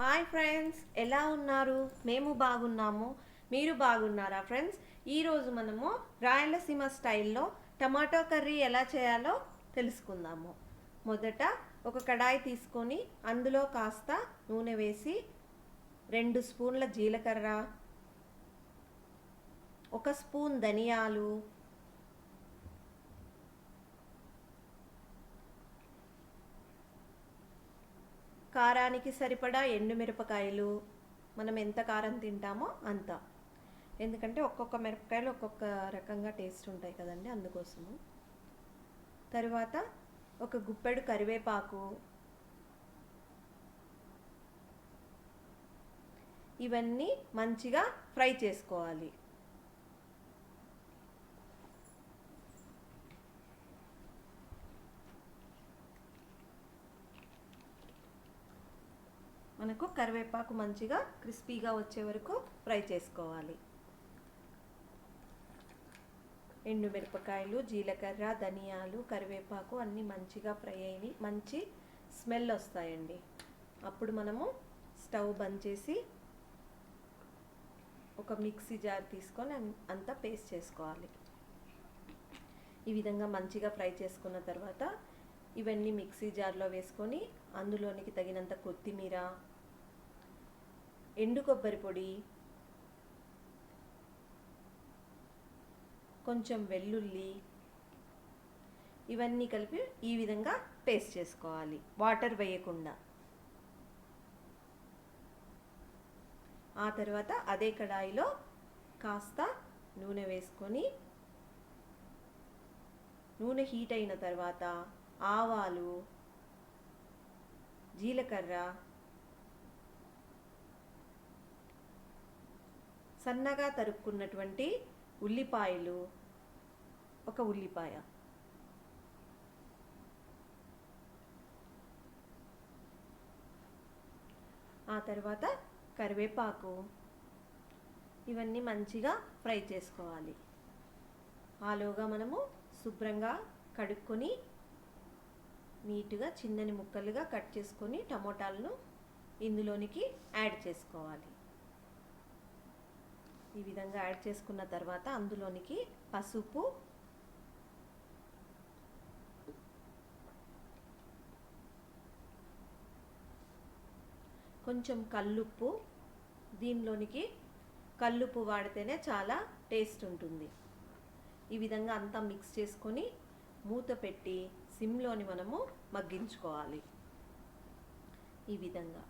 Hi friends ఎలా ఉన్నారు? మేము బాగున్నాము. మీరు బాగున్నారా ఫ్రెండ్స్? ఈరోజు మనము రాయలసీమ స్టైల్లో టమాటో కర్రీ ఎలా చేయాలో తెలుసుకుందాము. మొదట ఒక కడాయి తీసుకొని అందులో కాస్త నూనె వేసి రెండు స్పూన్ల జీలకర్ర ఒక స్పూన్ ధనియాలు కారానికి సరిపడా ఎండుమిరపకాయలు మనం ఎంత కారం తింటామో అంత. ఎందుకంటే ఒక్కొక్క మిరపకాయలు ఒక్కొక్క రకంగా టేస్ట్ ఉంటాయి కదండి అందుకోసము. తరువాత ఒక గుప్పెడు కరివేపాకు. ఇవన్నీ మంచిగా ఫ్రై చేసుకోవాలి. మనకు కరివేపాకు మంచిగా క్రిస్పీగా వచ్చే వరకు ఫ్రై చేసుకోవాలి. ఎండు మిరపకాయలు జీలకర్ర ధనియాలు కరివేపాకు అన్నీ మంచిగా ఫ్రై అయినాయి మంచి స్మెల్ వస్తాయండి. అప్పుడు మనము స్టవ్ బంద్ చేసి ఒక మిక్సీ జార్ తీసుకొని అంతా పేస్ట్ చేసుకోవాలి. ఈ విధంగా మంచిగా ఫ్రై చేసుకున్న తర్వాత ఇవన్నీ మిక్సీ జార్లో వేసుకొని అందులోనికి తగినంత కొత్తిమీర ఎండు కొబ్బరి పొడి కొంచెం వెల్లుల్లి ఇవన్నీ కలిపి ఈ విధంగా పేస్ట్ చేసుకోవాలి. వాటర్ వేయకుండా. ఆ తర్వాత అదే కడాయిలో కాస్త నూనె వేసుకొని నూనె హీట్ అయిన తర్వాత ఆవాలు జీలకర్ర సన్నగా తరుక్కున్నటువంటి ఉల్లిపాయలు ఒక ఉల్లిపాయ. ఆ తర్వాత కరివేపాకు. ఇవన్నీ మంచిగా ఫ్రై చేసుకోవాలి. ఆలోగా మనము శుభ్రంగా కడుక్కొని నీట్గా చిన్నని ముక్కలుగా కట్ చేసుకొని టమోటాలను ఇందులోనికి యాడ్ చేసుకోవాలి. ఈ విధంగా యాడ్ చేసుకున్న తర్వాత అందులోనికి పసుపు కొంచెం కల్లుప్పు దీనిలోనికి కల్లుప్పు వాడితేనే చాలా టేస్ట్ ఉంటుంది. ఈ విధంగా అంతా మిక్స్ చేసుకొని మూత పెట్టి సిమ్లోని మనము మగ్గించుకోవాలి. ఈ విధంగా.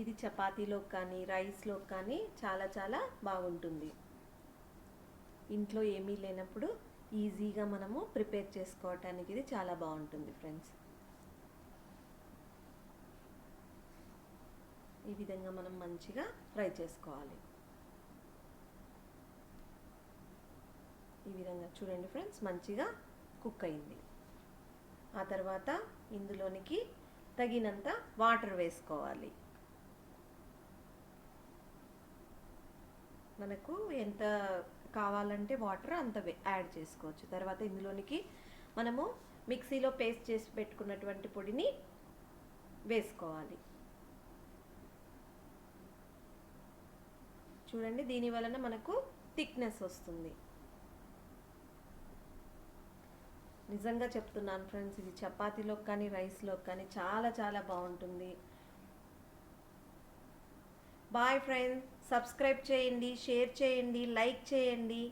ఇది చపాతీలో కానీ రైస్లో కానీ చాలా చాలా బాగుంటుంది. ఇంట్లో ఏమీ లేనప్పుడు ఈజీగా మనము ప్రిపేర్ చేసుకోవటానికి ఇది చాలా బాగుంటుంది ఫ్రెండ్స్. ఈ విధంగా మనం మంచిగా ఫ్రై చేసుకోవాలి. ఈ విధంగా చూడండి ఫ్రెండ్స్ మంచిగా కుక్ అయింది. ఆ తర్వాత ఇందులోనికి తగినంత వాటర్ వేసుకోవాలి. మనకు ఎంత కావాలంటే వాటర్ అంత యాడ్ చేసుకోవచ్చు. తర్వాత ఇందులోనికి మనము మిక్సీలో పేస్ట్ చేసి పెట్టుకున్నటువంటి పొడిని వేసుకోవాలి. చూడండి దీని వలన మనకు థిక్నెస్ వస్తుంది. నిజంగా చెప్తున్నాను ఫ్రెండ్స్ ఇది చపాతీలో కానీ రైస్లో కానీ చాలా చాలా బాగుంటుంది. బాయ్ ఫ్రెండ్స్ సబ్స్క్రైబ్ చేయండి షేర్ చేయండి లైక్ చేయండి.